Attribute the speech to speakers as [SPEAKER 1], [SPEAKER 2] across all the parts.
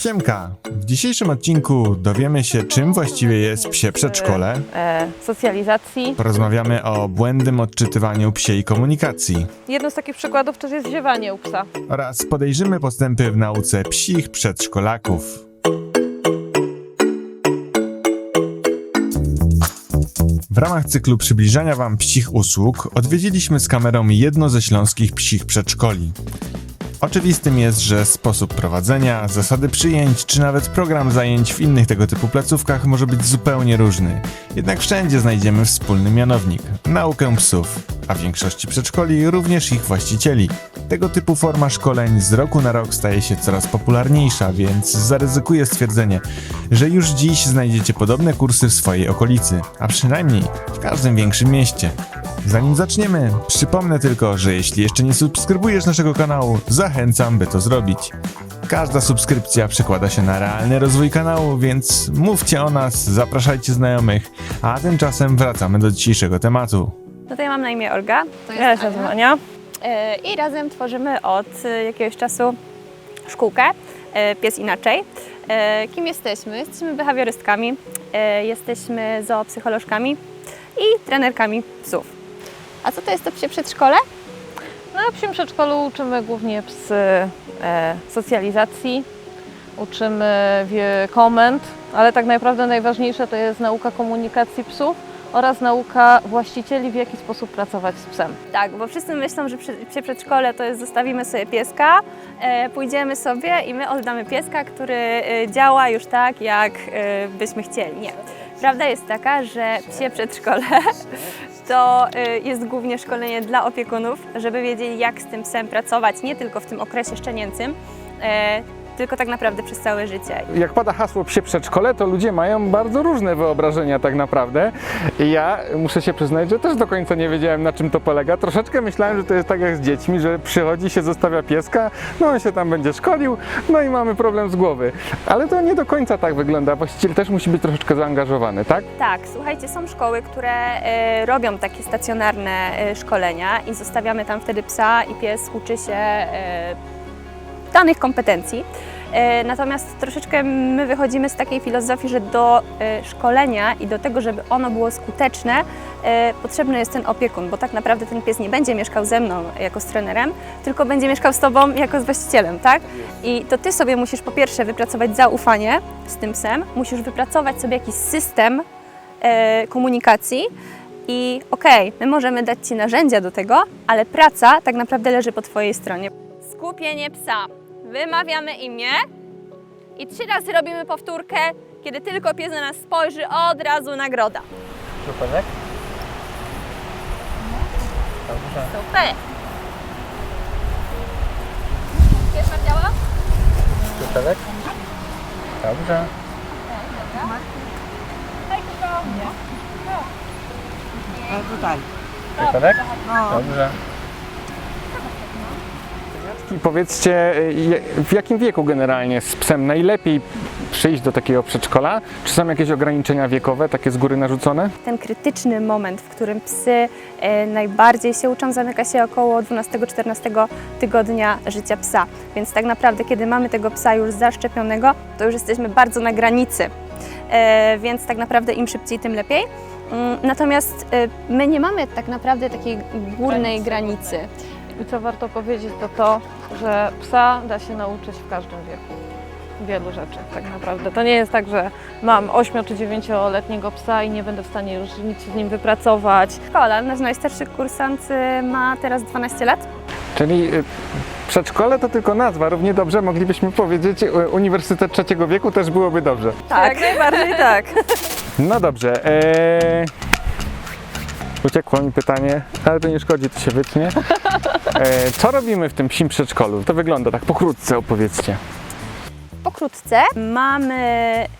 [SPEAKER 1] Siemka! W dzisiejszym odcinku dowiemy się, czym właściwie jest psie przedszkole.
[SPEAKER 2] e, socjalizacji.
[SPEAKER 1] Porozmawiamy o błędnym odczytywaniu psiej komunikacji
[SPEAKER 2] Jedno z takich przykładów też jest ziewanie u psa.
[SPEAKER 1] oraz podejrzymy postępy w nauce psich przedszkolaków. W ramach cyklu przybliżania Wam psich usług odwiedziliśmy z kamerą jedno ze śląskich psich przedszkoli. Oczywistym jest, że sposób prowadzenia, zasady przyjęć, czy nawet program zajęć w innych tego typu placówkach może być zupełnie różny. Jednak wszędzie znajdziemy wspólny mianownik naukę psów, a w większości przedszkoli również ich właścicieli. Tego typu forma szkoleń z roku na rok staje się coraz popularniejsza, więc zaryzykuję stwierdzenie, że już dziś znajdziecie podobne kursy w swojej okolicy, a przynajmniej w każdym większym mieście. Zanim zaczniemy, przypomnę tylko, że jeśli jeszcze nie subskrybujesz naszego kanału, zachęcam, by to zrobić. Każda subskrypcja przekłada się na realny rozwój kanału, więc mówcie o nas, zapraszajcie znajomych, a tymczasem wracamy do dzisiejszego tematu.
[SPEAKER 3] No to ja mam na imię Olga
[SPEAKER 2] To jest
[SPEAKER 3] Ania.
[SPEAKER 2] Ania.
[SPEAKER 3] e, i razem tworzymy od e, jakiegoś czasu szkółkę e, Pies Inaczej. E, Kim jesteśmy? Jesteśmy behawiorystkami, e, jesteśmy zoopsycholożkami i trenerkami psów. A co to jest to psie przedszkole?
[SPEAKER 2] No, w psim przedszkolu uczymy głównie psy e, socjalizacji, uczymy komend, ale tak naprawdę najważniejsze to jest nauka komunikacji psów oraz nauka właścicieli, w jaki sposób pracować z psem.
[SPEAKER 3] Tak, bo wszyscy myślą, że przy- psie przedszkole to jest zostawimy sobie pieska, e, pójdziemy sobie i my oddamy pieska, który e, działa już tak, jak e, byśmy chcieli. Nie. Prawda jest taka, że psie przedszkole to e, jest głównie szkolenie dla opiekunów, żeby wiedzieli, jak z tym psem pracować, nie tylko w tym okresie szczenięcym, e, tylko tak naprawdę przez całe życie.
[SPEAKER 4] jak pada hasło psie przedszkole, to ludzie mają bardzo różne wyobrażenia tak naprawdę. I ja muszę się przyznać, że też do końca nie wiedziałem na czym to polega. Troszeczkę myślałem, że to jest tak jak z dziećmi, że przychodzi się, zostawia pieska, no on się tam będzie szkolił, no i mamy problem z głowy. Ale to nie do końca tak wygląda. Właściciel też musi być troszeczkę zaangażowany, tak?
[SPEAKER 3] Tak, słuchajcie, są szkoły, które e, robią takie stacjonarne e, szkolenia i zostawiamy tam wtedy psa i pies uczy się e, danych kompetencji. E, natomiast troszeczkę my wychodzimy z takiej filozofii, że do e, szkolenia i do tego, żeby ono było skuteczne, e, potrzebny jest ten opiekun, bo tak naprawdę ten pies nie będzie mieszkał ze mną jako z trenerem, tylko będzie mieszkał z Tobą jako z właścicielem, tak? I to Ty sobie musisz po pierwsze wypracować zaufanie z tym psem, musisz wypracować sobie jakiś system komunikacji i okej, my możemy dać Ci narzędzia do tego, ale praca tak naprawdę leży po Twojej stronie. Skupienie psa. Wymawiamy imię i trzy razy robimy powtórkę. Kiedy tylko pies na nas spojrzy, od razu nagroda.
[SPEAKER 4] Super,
[SPEAKER 3] Super. Pierwsza działa?
[SPEAKER 4] Super, Dobrze. Super, Dobrze. I powiedzcie, y, w jakim wieku generalnie z psem najlepiej przyjść do takiego przedszkola? Czy są jakieś ograniczenia wiekowe, takie z góry narzucone?
[SPEAKER 3] Ten krytyczny moment, w którym psy e, najbardziej się uczą, zamyka się około 12-14 tygodnia życia psa. Więc tak naprawdę, kiedy mamy tego psa już zaszczepionego, to już jesteśmy bardzo na granicy. E, więc tak naprawdę im szybciej, tym lepiej. Mm, Natomiast my nie mamy tak naprawdę takiej górnej granicy.
[SPEAKER 2] I co warto powiedzieć, to to, że psa da się nauczyć w każdym wieku. Wielu rzeczy, tak naprawdę. To nie jest tak, że mam 8 czy 9-letniego psa i nie będę w stanie już nic z nim wypracować.
[SPEAKER 3] Szkola, nasz najstarszy kursant e, ma teraz 12 lat.
[SPEAKER 4] Czyli y, przedszkole to tylko nazwa. Równie dobrze moglibyśmy powiedzieć y, Uniwersytet Trzeciego Wieku też byłoby dobrze.
[SPEAKER 2] Tak, najbardziej tak.
[SPEAKER 4] No dobrze. Eee... Uciekło mi pytanie, ale to nie szkodzi, to się wytnie. Eee, co robimy w tym psim przedszkolu? To wygląda tak pokrótce, opowiedzcie.
[SPEAKER 3] Pokrótce mamy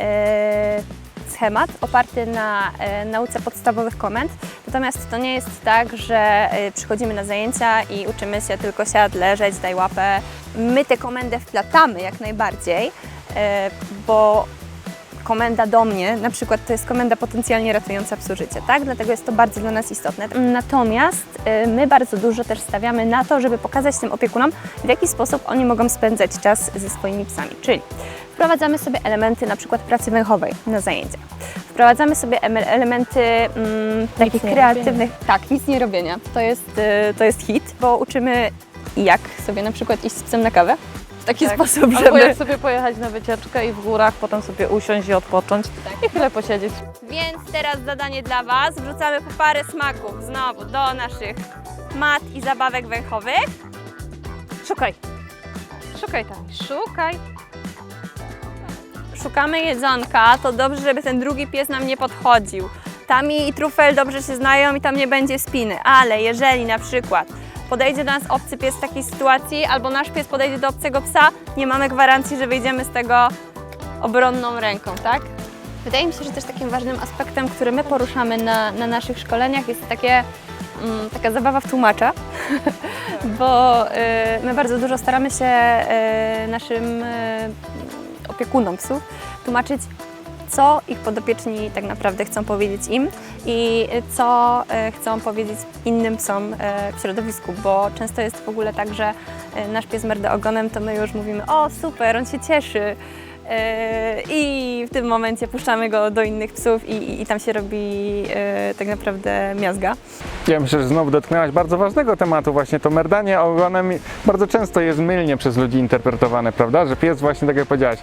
[SPEAKER 3] e, schemat oparty na e, nauce podstawowych komend, natomiast to nie jest tak, że e, przychodzimy na zajęcia i uczymy się tylko siad, leżeć, daj łapę. My tę komendę wplatamy jak najbardziej, e, bo komenda do mnie, na przykład to jest komenda potencjalnie ratująca psu życie, tak? Dlatego jest to bardzo dla nas istotne. Natomiast y, my bardzo dużo też stawiamy na to, żeby pokazać tym opiekunom, w jaki sposób oni mogą spędzać czas ze swoimi psami. Czyli wprowadzamy sobie elementy na przykład pracy węchowej na zajęciach. Wprowadzamy sobie em- elementy mm, takich kreatywnych, tak, nic nie robienia. To jest, y, to jest hit, bo uczymy jak sobie na przykład iść z psem na kawę. W taki
[SPEAKER 2] Tak.
[SPEAKER 3] sposób,
[SPEAKER 2] Albo
[SPEAKER 3] żeby...
[SPEAKER 2] jak sobie pojechać na wycieczkę i w górach, potem sobie usiąść i odpocząć i chwilę posiedzieć.
[SPEAKER 3] Więc teraz zadanie dla Was. Wrzucamy po parę smaków znowu do naszych mat i zabawek węchowych.
[SPEAKER 2] Szukaj. Szukaj tam, szukaj.
[SPEAKER 3] Szukamy jedzonka, to dobrze, żeby ten drugi pies nam nie podchodził. Tami i trufel dobrze się znają i tam nie będzie spiny, ale jeżeli na przykład podejdzie do nas obcy pies w takiej sytuacji, albo nasz pies podejdzie do obcego psa, nie mamy gwarancji, że wyjdziemy z tego obronną ręką, tak? Wydaje mi się, że też takim ważnym aspektem, który my poruszamy na, na naszych szkoleniach jest takie, mm, taka zabawa w tłumacza, bo y, my bardzo dużo staramy się y, naszym y, opiekunom psów tłumaczyć, co ich podopieczni tak naprawdę chcą powiedzieć im i co e, chcą powiedzieć innym psom e, w środowisku, bo często jest w ogóle tak, że e, nasz pies merda ogonem, to my już mówimy, o super, on się cieszy. I w tym momencie puszczamy go do innych psów i, i, tam się robi tak naprawdę miazga.
[SPEAKER 4] Ja myślę, że znowu dotknęłaś bardzo ważnego tematu, właśnie to merdanie ogonem bardzo często jest mylnie przez ludzi interpretowane, prawda? Że pies właśnie, tak jak powiedziałaś,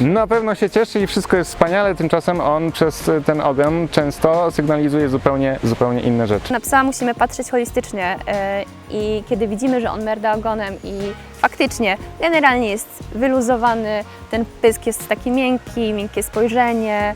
[SPEAKER 4] na pewno się cieszy i wszystko jest wspaniale, tymczasem on przez ten ogon często sygnalizuje zupełnie, zupełnie inne rzeczy.
[SPEAKER 3] Na psa musimy patrzeć holistycznie e, i kiedy widzimy, że on merda ogonem i faktycznie generalnie jest wyluzowany, ten pysk jest taki miękki, miękkie spojrzenie,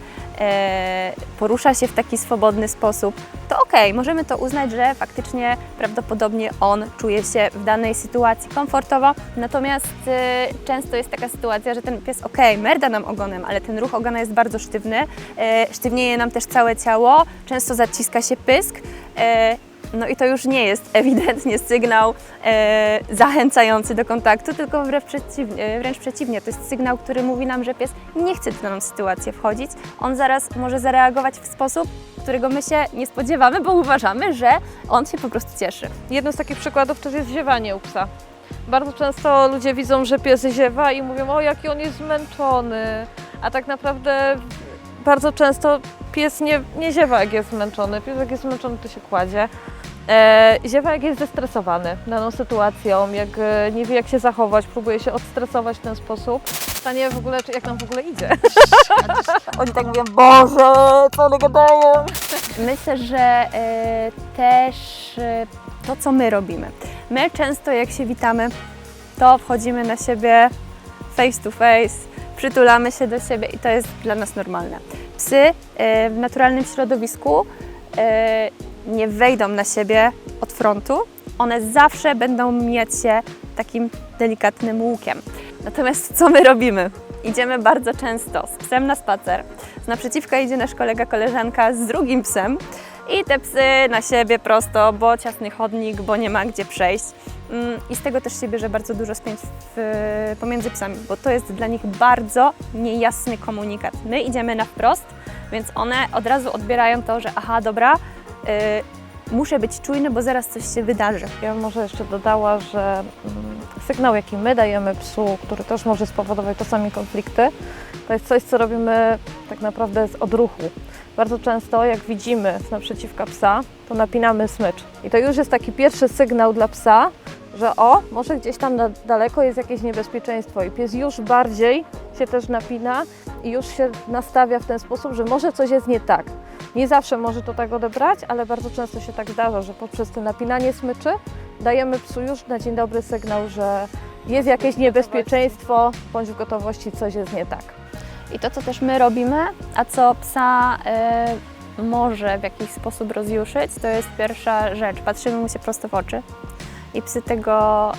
[SPEAKER 3] porusza się w taki swobodny sposób, to okej, możemy to uznać, że faktycznie prawdopodobnie on czuje się w danej sytuacji komfortowo, natomiast e, często jest taka sytuacja, że ten pies okej, merda nam ogonem, ale ten ruch ogona jest bardzo sztywny, e, sztywnieje nam też całe ciało, często zaciska się pysk, e, no i to już nie jest ewidentnie sygnał e, zachęcający do kontaktu, tylko wręcz przeciwnie, wręcz przeciwnie. To jest sygnał, który mówi nam, że pies nie chce w daną sytuację wchodzić. On zaraz może zareagować w sposób, którego my się nie spodziewamy, bo uważamy, że on się po prostu cieszy.
[SPEAKER 2] jednym z takich przykładów też jest ziewanie u psa. Bardzo często ludzie widzą, że pies ziewa i mówią, o jaki on jest zmęczony, a tak naprawdę bardzo często pies nie, nie ziewa jak jest zmęczony, pies jak jest zmęczony to się kładzie. E, ziewa jak jest zestresowany daną sytuacją, jak e, nie wie jak się zachować, próbuje się odstresować w ten sposób. Pytanie w ogóle, czy jak nam w ogóle idzie. Oni tak mówią, Boże, co one gadają?
[SPEAKER 3] Myślę, że e, też e, to, co my robimy. My często, jak się witamy, to wchodzimy na siebie face to face, przytulamy się do siebie i to jest dla nas normalne. Psy e, w naturalnym środowisku e, nie wejdą na siebie od frontu, one zawsze będą mijać się takim delikatnym łukiem. Natomiast co my robimy? Idziemy bardzo często z psem na spacer. Z naprzeciwka idzie nasz kolega, koleżanka z drugim psem i te psy na siebie prosto, bo ciasny chodnik, bo nie ma gdzie przejść. Mm, I z tego też się bierze bardzo dużo spięć w, pomiędzy psami, bo to jest dla nich bardzo niejasny komunikat. My idziemy na wprost, więc one od razu odbierają to, że aha, dobra, muszę być czujny, bo zaraz coś się wydarzy.
[SPEAKER 2] Ja bym może jeszcze dodała, że mm, sygnał, jaki my dajemy psu, który też może spowodować czasami konflikty, to jest coś, co robimy tak naprawdę z odruchu. Bardzo często, jak widzimy z naprzeciwka psa, to napinamy smycz. I to już jest taki pierwszy sygnał dla psa, że o, może gdzieś tam daleko jest jakieś niebezpieczeństwo i pies już bardziej się też napina i już się nastawia w ten sposób, że może coś jest nie tak. Nie zawsze może to tak odebrać, ale bardzo często się tak zdarza, że poprzez to napinanie smyczy dajemy psu już na dzień dobry sygnał, że jest jakieś niebezpieczeństwo, bądź w gotowości coś jest nie tak.
[SPEAKER 3] I to, co też my robimy, a co psa y, może w jakiś sposób rozjuszyć, to jest pierwsza rzecz. Patrzymy mu się prosto w oczy i psy tego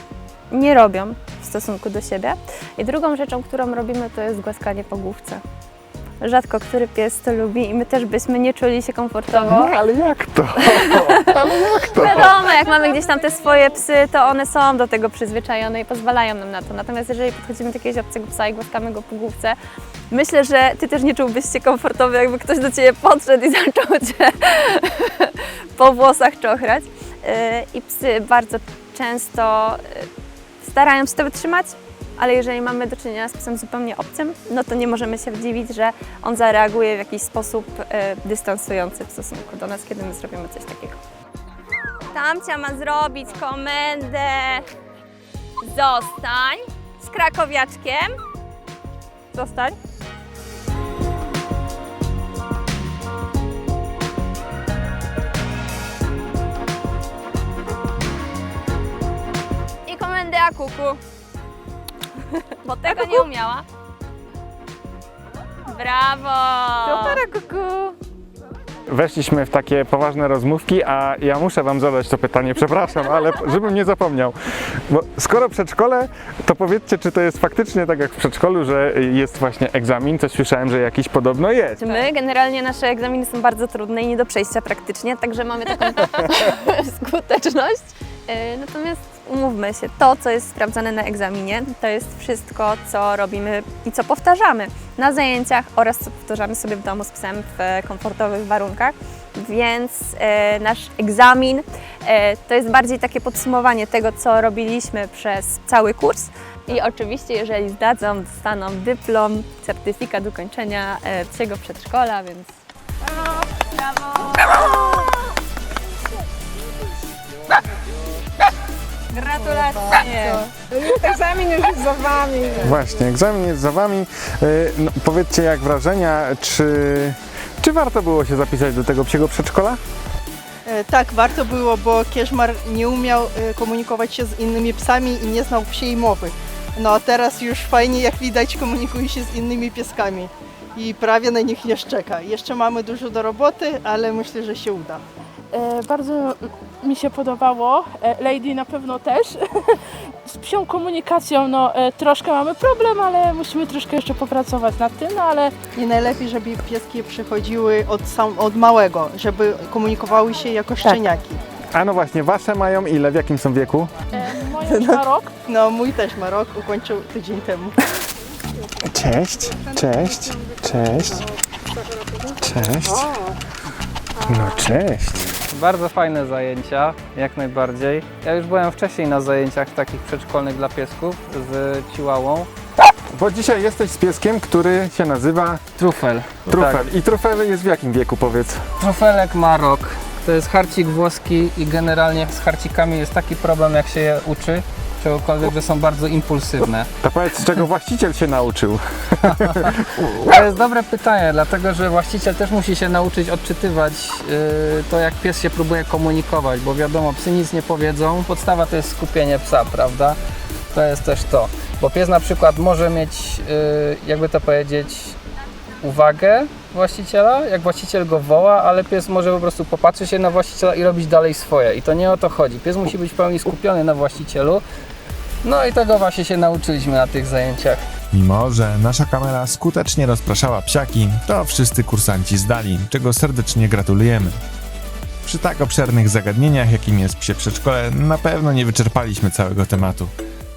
[SPEAKER 3] nie robią w stosunku do siebie. I drugą rzeczą, którą robimy, to jest głaskanie po główce. Rzadko który pies to lubi i my też byśmy nie czuli się komfortowo.
[SPEAKER 4] No ale jak to? Ale jak to?
[SPEAKER 3] Wiadomo, jak mamy gdzieś tam te swoje psy, to one są do tego przyzwyczajone i pozwalają nam na to. Natomiast jeżeli podchodzimy do jakiegoś obcego psa i głaskamy go po główce, myślę, że Ty też nie czułbyś się komfortowy, jakby ktoś do Ciebie podszedł i zaczął Cię po włosach czochrać. Yy, I psy bardzo często yy, starają się to wytrzymać, ale jeżeli mamy do czynienia z psem zupełnie obcym, no to nie możemy się dziwić, że on zareaguje w jakiś sposób e, dystansujący w stosunku do nas, kiedy my zrobimy coś takiego. Tamcia ma zrobić komendę zostań z krakowiaczkiem.
[SPEAKER 2] Zostań.
[SPEAKER 3] Komendę akuku. Bo tego nie umiała. Brawo!
[SPEAKER 2] Super, kuku.
[SPEAKER 4] Weszliśmy w takie poważne rozmówki, a ja muszę Wam zadać to pytanie, przepraszam, ale żebym nie zapomniał. Bo skoro przedszkole, to powiedzcie, czy to jest faktycznie tak jak w przedszkolu, że jest właśnie egzamin, co słyszałem, że jakiś podobno jest.
[SPEAKER 3] My generalnie nasze egzaminy są bardzo trudne i nie do przejścia praktycznie, także mamy taką skuteczność. E, Natomiast umówmy się, to co jest sprawdzane na egzaminie, to jest wszystko, co robimy i co powtarzamy na zajęciach oraz co powtarzamy sobie w domu z psem w komfortowych warunkach. Więc e, nasz egzamin e, to jest bardziej takie podsumowanie tego, co robiliśmy przez cały kurs. I oczywiście, jeżeli zdadzą, dostaną dyplom, certyfikat ukończenia e, psiego przedszkola, więc Gratulacje!
[SPEAKER 5] Egzamin już jest za wami.
[SPEAKER 4] Właśnie, egzamin jest za Wami. Y, No, powiedzcie, jak wrażenia, czy, czy warto było się zapisać do tego psiego przedszkola?
[SPEAKER 5] E, Tak, warto było, bo Kieżmar nie umiał e, komunikować się z innymi psami i nie znał psiej mowy. No a teraz już fajnie, jak widać, komunikuje się z innymi pieskami i prawie na nich nie szczeka. Jeszcze mamy dużo do roboty, ale myślę, że się uda.
[SPEAKER 6] E, bardzo mi się podobało. E, Lady na pewno też. Z psią komunikacją no, e, troszkę mamy problem, ale musimy troszkę jeszcze popracować nad tym, no, ale
[SPEAKER 5] I najlepiej, żeby pieski przychodziły od, sam, od małego, żeby komunikowały się jako szczeniaki.
[SPEAKER 4] A no właśnie, Wasze mają ile, w jakim są wieku?
[SPEAKER 6] e, już ma rok.
[SPEAKER 5] No mój też ma rok, ukończył tydzień temu.
[SPEAKER 4] Cześć, cześć, cześć, cześć. No cześć.
[SPEAKER 7] Bardzo fajne zajęcia, jak najbardziej. Ja już byłem wcześniej na zajęciach takich przedszkolnych dla piesków z Chihuahuą.
[SPEAKER 4] Bo dzisiaj jesteś z pieskiem, który się nazywa
[SPEAKER 7] Trufel.
[SPEAKER 4] Trufel.
[SPEAKER 7] Tak.
[SPEAKER 4] I Trufel jest w jakim wieku, powiedz?
[SPEAKER 7] Trufelek ma rok. To jest harcik włoski i generalnie z harcikami jest taki problem, jak się je uczy czegokolwiek, że są bardzo impulsywne.
[SPEAKER 4] To powiedz, czego właściciel się nauczył.
[SPEAKER 7] To jest dobre pytanie, dlatego że właściciel też musi się nauczyć odczytywać yy, to, jak pies się próbuje komunikować, bo wiadomo, psy nic nie powiedzą. Podstawa to jest skupienie psa, prawda? To jest też to, bo pies na przykład może mieć, yy, jakby to powiedzieć, uwagę właściciela, jak właściciel go woła, ale pies może po prostu popatrzeć się na właściciela i robić dalej swoje. I to nie o to chodzi. Pies musi być w pełni skupiony na właścicielu. No i tego właśnie się nauczyliśmy na tych zajęciach.
[SPEAKER 1] Mimo, że nasza kamera skutecznie rozpraszała psiaki, to wszyscy kursanci zdali, czego serdecznie gratulujemy. Przy tak obszernych zagadnieniach, jakim jest psie przedszkole, na pewno nie wyczerpaliśmy całego tematu.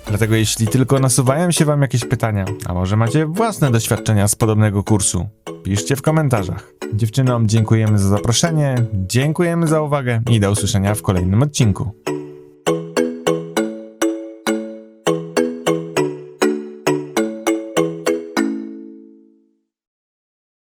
[SPEAKER 1] Dlatego jeśli tylko nasuwają się Wam jakieś pytania, a może macie własne doświadczenia z podobnego kursu, piszcie w komentarzach. Dziewczynom dziękujemy za zaproszenie, dziękujemy za uwagę i do usłyszenia w kolejnym odcinku.